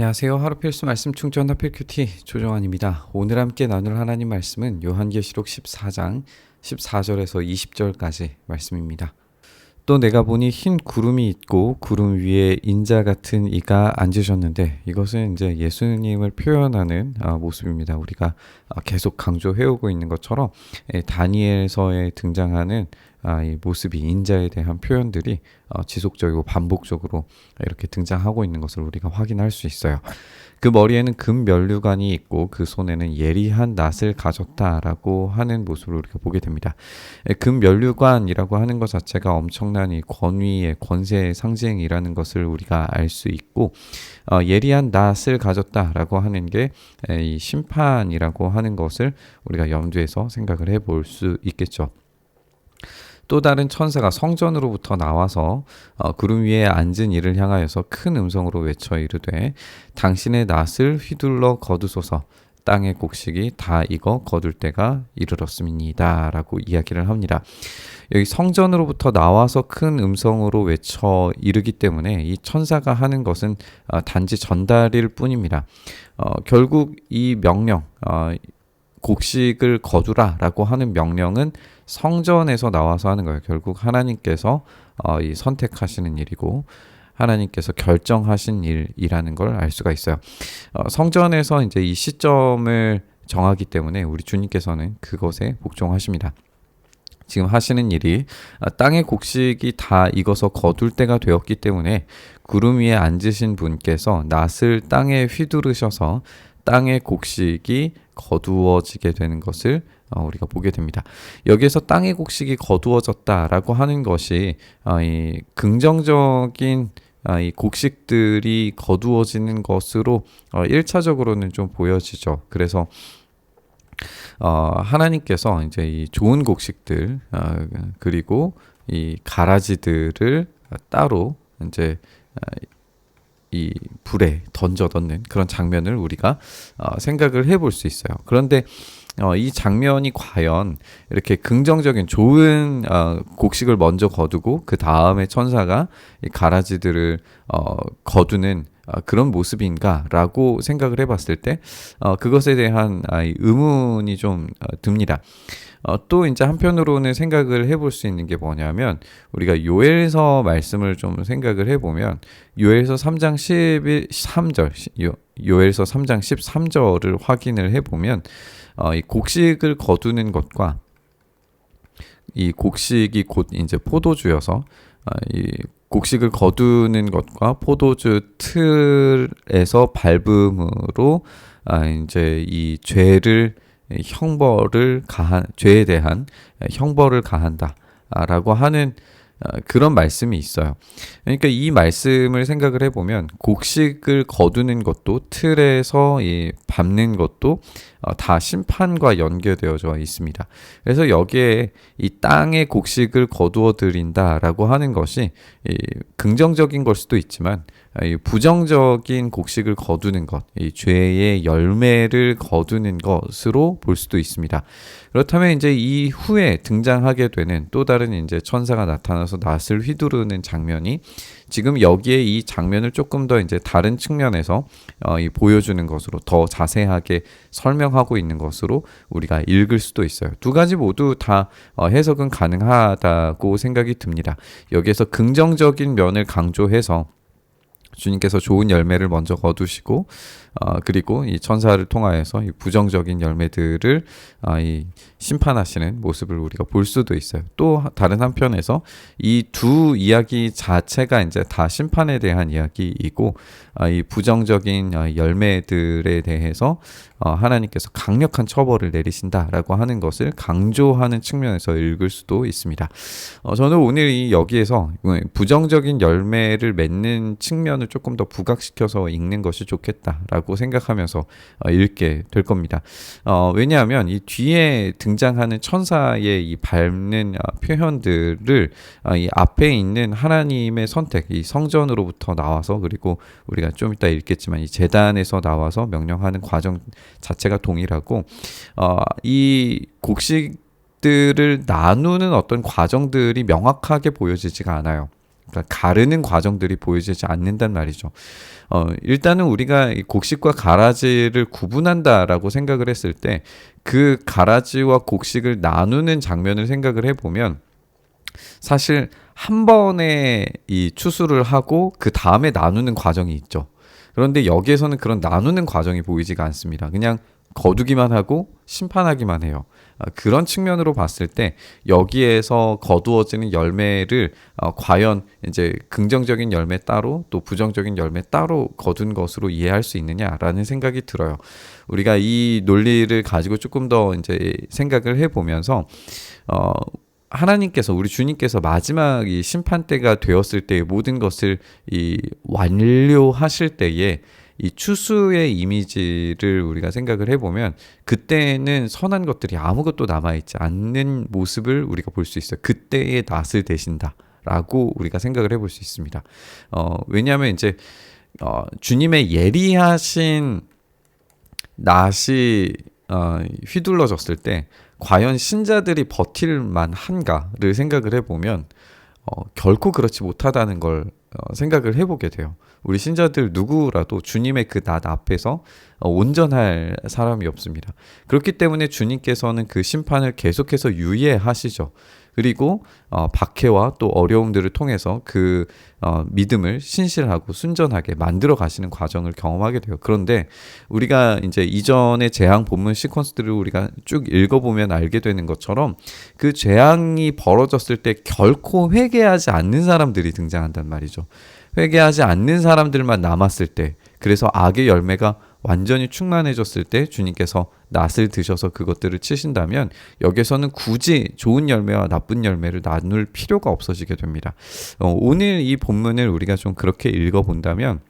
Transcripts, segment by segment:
안녕하세요. 하루 필수 말씀 충전 하필 큐티 조정환입니다. 오늘 함께 나눌 하나님 말씀은 요한계시록 14장 14절에서 20절까지 말씀입니다. 또 내가 보니 흰 구름이 있고 구름 위에 인자 같은 이가 앉으셨는데 이것은 이제 예수님을 표현하는 아, 모습입니다. 우리가 아, 계속 강조해오고 있는 것처럼 예, 다니엘서에 등장하는 아, 이 모습이 인자에 대한 표현들이 어, 지속적이고 반복적으로 이렇게 등장하고 있는 것을 우리가 확인할 수 있어요. 그 머리에는 금 면류관이 있고 그 손에는 예리한 낫을 가졌다라고 하는 모습을 우리가 보게 됩니다. 예, 금 면류관이라고 하는 것 자체가 엄청난 이 권위의 권세의 상징이라는 것을 우리가 알 수 있고 어, 예리한 낫을 가졌다라고 하는 게 이 심판이라고 하는 것을 우리가 염두에서 생각을 해볼 수 있겠죠. 또 다른 천사가 성전으로부터 나와서 어, 구름 위에 앉은 이를 향하여서 큰 음성으로 외쳐 이르되 당신의 낫을 휘둘러 거두소서 땅의 곡식이 다 익어 거둘 때가 이르렀음이니다 라고 이야기를 합니다. 여기 성전으로부터 나와서 큰 음성으로 외쳐 이르기 때문에 이 천사가 하는 것은 어, 단지 전달일 뿐입니다. 어, 결국 이 명령 어, 곡식을 거두라 라고 하는 명령은 성전에서 나와서 하는 거예요. 결국 하나님께서 어, 이 선택하시는 일이고 하나님께서 결정하신 일이라는 걸 알 수가 있어요. 어, 성전에서 이제 이 시점을 정하기 때문에 우리 주님께서는 그것에 복종하십니다. 지금 하시는 일이 아, 땅의 곡식이 다 익어서 거둘 때가 되었기 때문에 구름 위에 앉으신 분께서 낫을 땅에 휘두르셔서 땅의 곡식이 거두어지게 되는 것을 어, 우리가 보게 됩니다. 여기에서 땅의 곡식이 거두어졌다라고 하는 것이 어, 이 긍정적인 아, 이 곡식들이 거두어지는 것으로 어, 1차적으로는 좀 보여지죠. 그래서 어, 하나님께서 이제 이 좋은 곡식들 어, 그리고 이 가라지들을 따로 이제 어, 이 불에 던져 넣는 그런 장면을 우리가 어, 생각을 해볼 수 있어요. 그런데 어, 이 장면이 과연 이렇게 긍정적인 좋은 어, 곡식을 먼저 거두고 그 다음에 천사가 이 가라지들을 어, 거두는 어, 그런 모습인가라고 생각을 해봤을 때 어, 그것에 대한 아, 의문이 좀 어, 듭니다. 어, 또 이제 한편으로는 생각을 해볼 수 있는 게 뭐냐면 우리가 요엘서 말씀을 좀 생각을 해보면 요엘서 3장 13절 요, 요엘서 3장 13절을 확인을 해보면 어, 이 곡식을 거두는 것과 이 곡식이 곧 이제 포도주여서 어, 이 곡식을 거두는 것과 포도주 틀에서 밟음으로 아 이제 이 죄를 형벌을 가한 죄에 대한 형벌을 가한다라고 하는 어, 그런 말씀이 있어요. 그러니까 이 말씀을 생각을 해보면 곡식을 거두는 것도 틀에서 이 밟는 것도 어, 다 심판과 연결되어져 있습니다. 그래서 여기에 이 땅의 곡식을 거두어 드린다라고 하는 것이 긍정적인 걸 수도 있지만 아, 부정적인 곡식을 거두는 것, 이 죄의 열매를 거두는 것으로 볼 수도 있습니다. 그렇다면 이제 이 후에 등장하게 되는 또 다른 이제 천사가 나타나서 낫을 휘두르는 장면이 지금 여기에 이 장면을 조금 더 이제 다른 측면에서 어, 이 보여주는 것으로 더 자세하게 설명하고 있는 것으로 우리가 읽을 수도 있어요. 두 가지 모두 다 어, 해석은 가능하다고 생각이 듭니다. 여기에서 긍정적인 면을 강조해서 주님께서 좋은 열매를 먼저 거두시고 어, 그리고 이 천사를 통하여서 이 부정적인 열매들을 어, 이 심판하시는 모습을 우리가 볼 수도 있어요. 또 다른 한편에서 이 두 이야기 자체가 이제 다 심판에 대한 이야기이고 어, 이 부정적인 어, 열매들에 대해서 어, 하나님께서 강력한 처벌을 내리신다라고 하는 것을 강조하는 측면에서 읽을 수도 있습니다. 어, 저는 오늘 이 여기에서 부정적인 열매를 맺는 측면 을 조금 더 부각시켜서 읽는 것이 좋겠다라고 라고 생각하면서 어, 읽게 될 겁니다. 어, 왜냐하면 이 뒤에 등장하는 천사의 이 밟는 어, 표현들을 어, 이 앞에 있는 하나님의 선택, 이 성전으로부터 나와서 그리고 우리가 좀 이따 읽겠지만 이 재단에서 나와서 명령하는 과정 자체가 동일하고 어, 이 곡식 들을 나누는 어떤 과정들이 명확하게 보여지지가 않아요. 그러니까 가르는 과정들이 보여지지 않는단 말이죠. 어, 일단은 우리가 이 곡식과 가라지를 구분한다라고 생각을 했을 때 그 가라지와 곡식을 나누는 장면을 생각을 해보면 사실 한 번에 이 추수를 하고 그 다음에 나누는 과정이 있죠. 그런데 여기에서는 그런 나누는 과정이 보이지가 않습니다. 그냥 거두기만 하고 심판하기만 해요. 어, 그런 측면으로 봤을 때 여기에서 거두어지는 열매를 어, 과연 이제 긍정적인 열매 따로 또 부정적인 열매 따로 거둔 것으로 이해할 수 있느냐라는 생각이 들어요. 우리가 이 논리를 가지고 조금 더 이제 생각을 해보면서 어, 하나님께서 우리 주님께서 마지막 이 심판 때가 되었을 때 모든 것을 이 완료하실 때에 이 추수의 이미지를 우리가 생각을 해보면 그때는 선한 것들이 아무것도 남아있지 않는 모습을 우리가 볼 수 있어요. 그때의 낫을 대신다 라고 우리가 생각을 해볼 수 있습니다. 어, 왜냐하면 이제 어, 주님의 예리하신 낫이 어, 휘둘러졌을 때 과연 신자들이 버틸 만한가를 생각을 해보면 어, 결코 그렇지 못하다는 걸 어, 생각을 해보게 돼요. 우리 신자들 누구라도 주님의 그낫 앞에서 어, 온전할 사람이 없습니다. 그렇기 때문에 주님께서는 그 심판을 계속해서 유예하시죠. 그리고 어, 박해와 또 어려움들을 통해서 그 어, 믿음을 신실하고 순전하게 만들어 가시는 과정을 경험하게 돼요. 그런데 우리가 이제 이전의 재앙 본문 시퀀스들을 우리가 쭉 읽어보면 알게 되는 것처럼 그 재앙이 벌어졌을 때 결코 회개하지 않는 사람들이 등장한단 말이죠. 회개하지 않는 사람들만 남았을 때 그래서 악의 열매가 완전히 충만해졌을 때 주님께서 낫을 드셔서 그것들을 치신다면 여기서는 굳이 좋은 열매와 나쁜 열매를 나눌 필요가 없어지게 됩니다. 어, 오늘 이 본문을 우리가 좀 그렇게 읽어본다면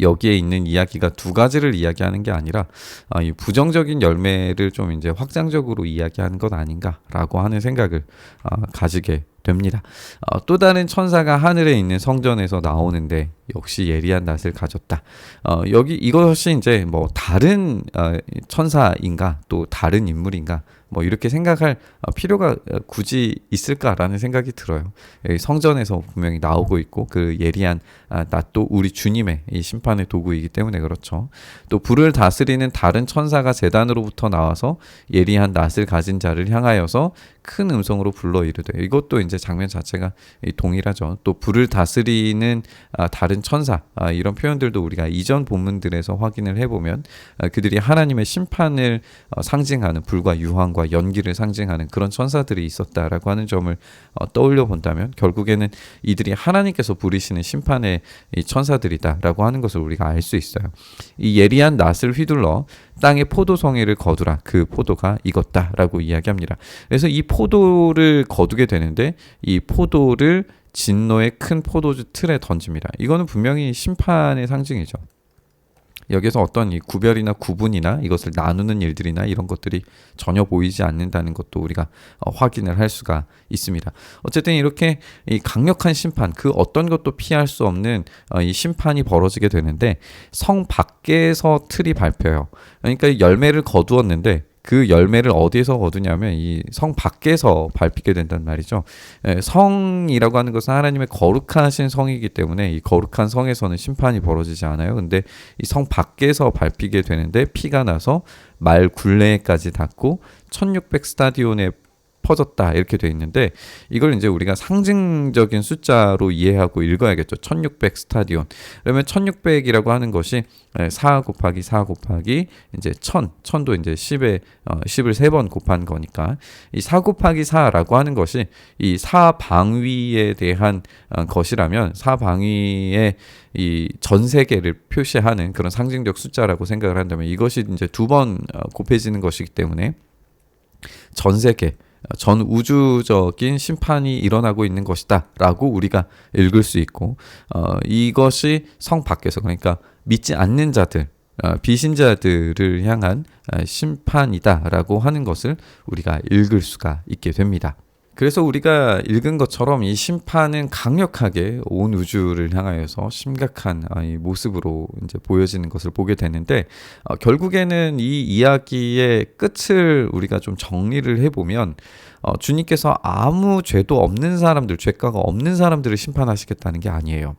여기에 있는 이야기가 두 가지를 이야기하는 게 아니라 어, 이 부정적인 열매를 좀 이제 확장적으로 이야기하는 것 아닌가라고 하는 생각을 어, 가지게 됩니다. 어, 또 다른 천사가 하늘에 있는 성전에서 나오는데 역시 예리한 낯을 가졌다. 어, 여기 이것이 이제 뭐 다른 어, 천사인가 또 다른 인물인가 뭐 이렇게 생각할 어, 필요가 어, 굳이 있을까라는 생각이 들어요. 성전에서 분명히 나오고 있고 그 예리한 아, 낫도 우리 주님의 이 심판의 도구이기 때문에 그렇죠. 또 불을 다스리는 다른 천사가 재단으로부터 나와서 예리한 낫을 가진 자를 향하여서 큰 음성으로 불러 이르되 이것도 이제 장면 자체가 동일하죠. 또 불을 다스리는 아, 다른 천사 아, 이런 표현들도 우리가 이전 본문들에서 확인을 해보면 아, 그들이 하나님의 심판을 어, 상징하는 불과 유황과 연기를 상징하는 그런 천사들이 있었다라고 하는 점을 어, 떠올려 본다면 결국에는 이들이 하나님께서 부리시는 심판의 천사들이다라고 하는 것을 우리가 알 수 있어요. 이 예리한 낫을 휘둘러 땅의 포도송이를 거두라 그 포도가 익었다라고 이야기합니다. 그래서 이 포도를 거두게 되는데 이 포도를 진노의 큰 포도주 틀에 던집니다. 이거는 분명히 심판의 상징이죠. 여기서 어떤 이 구별이나 구분이나 이것을 나누는 일들이나 이런 것들이 전혀 보이지 않는다는 것도 우리가 어, 확인을 할 수가 있습니다. 어쨌든 이렇게 이 강력한 심판, 그 어떤 것도 피할 수 없는 어, 이 심판이 벌어지게 되는데 성 밖에서 틀이 밟혀요. 그러니까 열매를 거두었는데 그 열매를 어디에서 거두냐면 이 성 밖에서 밟히게 된단 말이죠. 예, 성이라고 하는 것은 하나님의 거룩하신 성이기 때문에 이 거룩한 성에서는 심판이 벌어지지 않아요. 근데 이 성 밖에서 밟히게 되는데 피가 나서 말 굴레까지 닿고 1600 스타디온에 퍼졌다 이렇게 돼 있는데 이걸 이제 우리가 상징적인 숫자로 이해하고 읽어야겠죠. 1600 스타디온. 그러면 1600이라고 하는 것이 4 곱하기 4 곱하기 이제 1000, 1000도 이제 10에 어, 10을 3번 곱한 거니까 이 4 곱하기 4라고 하는 것이 이 사방위에 대한 어, 것이라면 사방위의 이 전 세계를 표시하는 그런 상징적 숫자라고 생각을 한다면 이것이 이제 두번 어, 곱해지는 것이기 때문에 전 세계 전 우주적인 심판이 일어나고 있는 것이다라고 우리가 읽을 수 있고 어, 이것이 성 밖에서 그러니까 믿지 않는 자들 어, 비신자들을 향한 어, 심판이다라고 하는 것을 우리가 읽을 수가 있게 됩니다. 그래서 우리가 읽은 것처럼 이 심판은 강력하게 온 우주를 향하여서 심각한 아, 이 모습으로 이제 보여지는 것을 보게 되는데 어, 결국에는 이 이야기의 끝을 우리가 좀 정리를 해보면 어, 주님께서 아무 죄도 없는 사람들, 죄가가 없는 사람들을 심판하시겠다는 게 아니에요.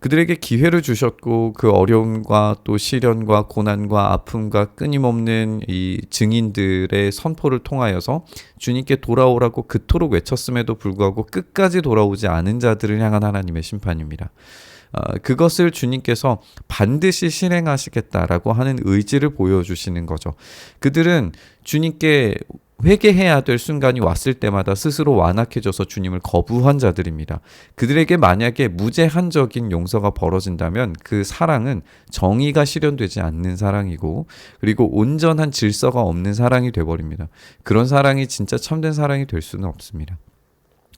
그들에게 기회를 주셨고 그 어려움과 또 시련과 고난과 아픔과 끊임없는 이 증인들의 선포를 통하여서 주님께 돌아오라고 그토록 외쳤음에도 불구하고 끝까지 돌아오지 않은 자들을 향한 하나님의 심판입니다. 어, 그것을 주님께서 반드시 실행하시겠다라고 하는 의지를 보여주시는 거죠. 그들은 주님께 회개해야 될 순간이 왔을 때마다 스스로 완악해져서 주님을 거부한 자들입니다. 그들에게 만약에 무제한적인 용서가 벌어진다면 그 사랑은 정의가 실현되지 않는 사랑이고 그리고 온전한 질서가 없는 사랑이 돼버립니다. 그런 사랑이 진짜 참된 사랑이 될 수는 없습니다.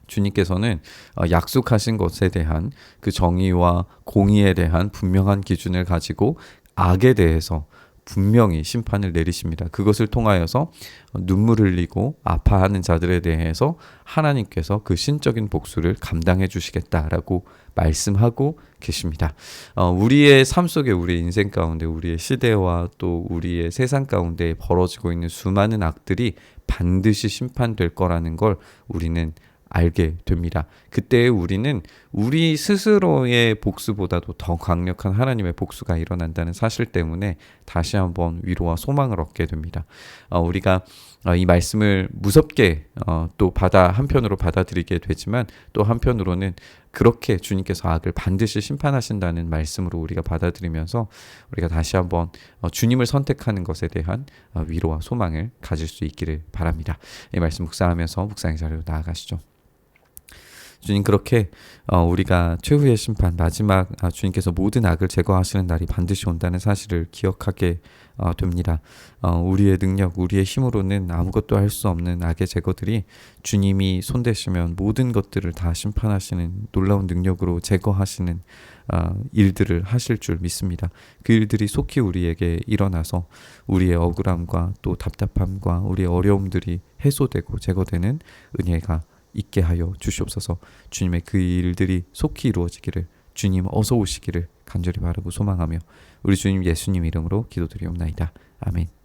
주님께서는 어, 약속하신 것에 대한 그 정의와 공의에 대한 분명한 기준을 가지고 악에 대해서 분명히 심판을 내리십니다. 그것을 통하여서 눈물 흘리고 아파하는 자들에 대해서 하나님께서 그 신적인 복수를 감당해 주시겠다라고 말씀하고 계십니다. 어, 우리의 삶 속에 우리의 인생 가운데 우리의 시대와 또 우리의 세상 가운데 벌어지고 있는 수많은 악들이 반드시 심판될 거라는 걸 우리는 알게 됩니다. 그때 우리는 우리 스스로의 복수보다도 더 강력한 하나님의 복수가 일어난다는 사실 때문에 다시 한번 위로와 소망을 얻게 됩니다. 어, 우리가 어, 이 말씀을 무섭게 어, 또 받아 한편으로 받아들이게 되지만 또 한편으로는 그렇게 주님께서 악을 반드시 심판하신다는 말씀으로 우리가 받아들이면서 우리가 다시 한번 어, 주님을 선택하는 것에 대한 어, 위로와 소망을 가질 수 있기를 바랍니다. 이 말씀 묵상하면서 묵상의 자리로 나아가시죠. 주님 그렇게 어, 우리가 최후의 심판 마지막 아, 주님께서 모든 악을 제거하시는 날이 반드시 온다는 사실을 기억하게 어, 됩니다. 어, 우리의 능력, 우리의 힘으로는 아무것도 할 수 없는 악의 제거들이 주님이 손대시면 모든 것들을 다 심판하시는 놀라운 능력으로 제거하시는 어, 일들을 하실 줄 믿습니다. 그 일들이 속히 우리에게 일어나서 우리의 억울함과 또 답답함과 우리의 어려움들이 해소되고 제거되는 은혜가 있게 하여 주시옵소서. 주님의 그 일들이 속히 이루어지기를 주님 어서 오시기를 간절히 바라고 소망하며 우리 주님 예수님 이름으로 기도드리옵나이다. 아멘.